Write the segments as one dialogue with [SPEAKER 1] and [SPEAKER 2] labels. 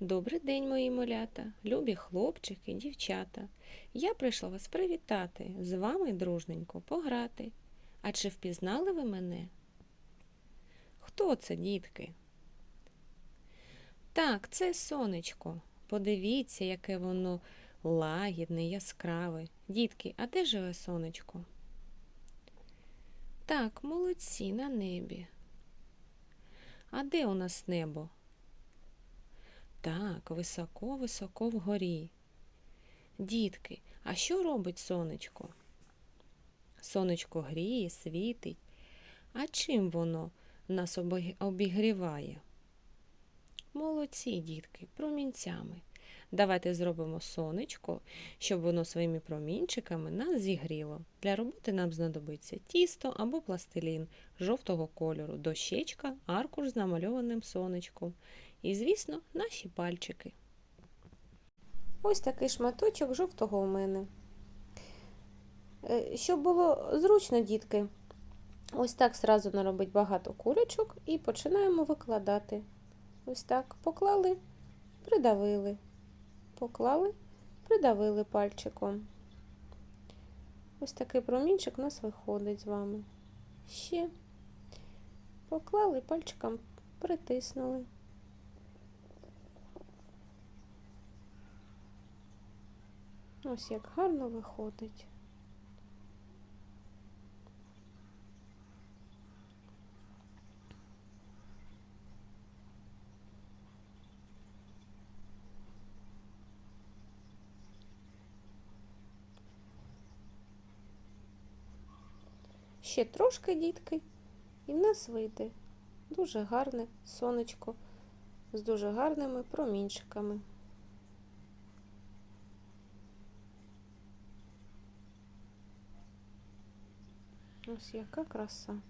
[SPEAKER 1] Добрий день, мої малята, любі хлопчики, дівчата. Я прийшла вас привітати, з вами дружненько пограти. А чи впізнали ви мене? Хто це, дітки? Так, це сонечко. Подивіться, яке воно лагідне, яскраве. Дітки, а де живе сонечко? Так, молодці на небі. А де у нас небо? Так, високо-високо вгорі. Дітки, а що робить сонечко? Сонечко гріє, світить. А чим воно нас обігріває? Молодці, дітки, промінцями. Давайте зробимо сонечко, щоб воно своїми промінчиками нас зігріло. Для роботи нам знадобиться тісто або пластилін жовтого кольору, дощечка, аркуш з намальованим сонечком. І, звісно, наші пальчики. Ось такий шматочок жовтого у мене. Е, Щоб було зручно, дітки, ось так зразу наробить багато кулечок і починаємо викладати. Ось так поклали, придавили, поклали, придавили пальчиком. Ось такий промінчик у нас виходить з вами. Ще поклали пальчиком, притиснули. Ось як гарно виходить. Ще трошки, дітки, і в нас вийде дуже гарне сонечко з дуже гарними промінчиками. Ось яка краса.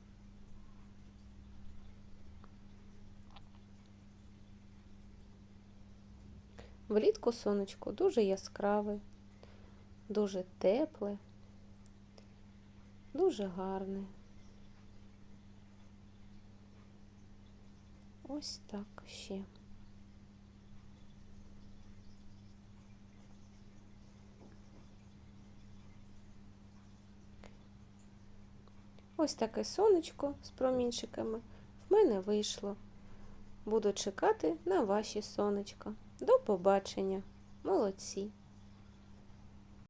[SPEAKER 1] Влітку сонечко дуже яскраве, дуже тепле, дуже гарне. Ось так ще. Ось таке сонечко з промінчиками в мене вийшло. Буду чекати на ваші сонечка. До побачення. Молодці!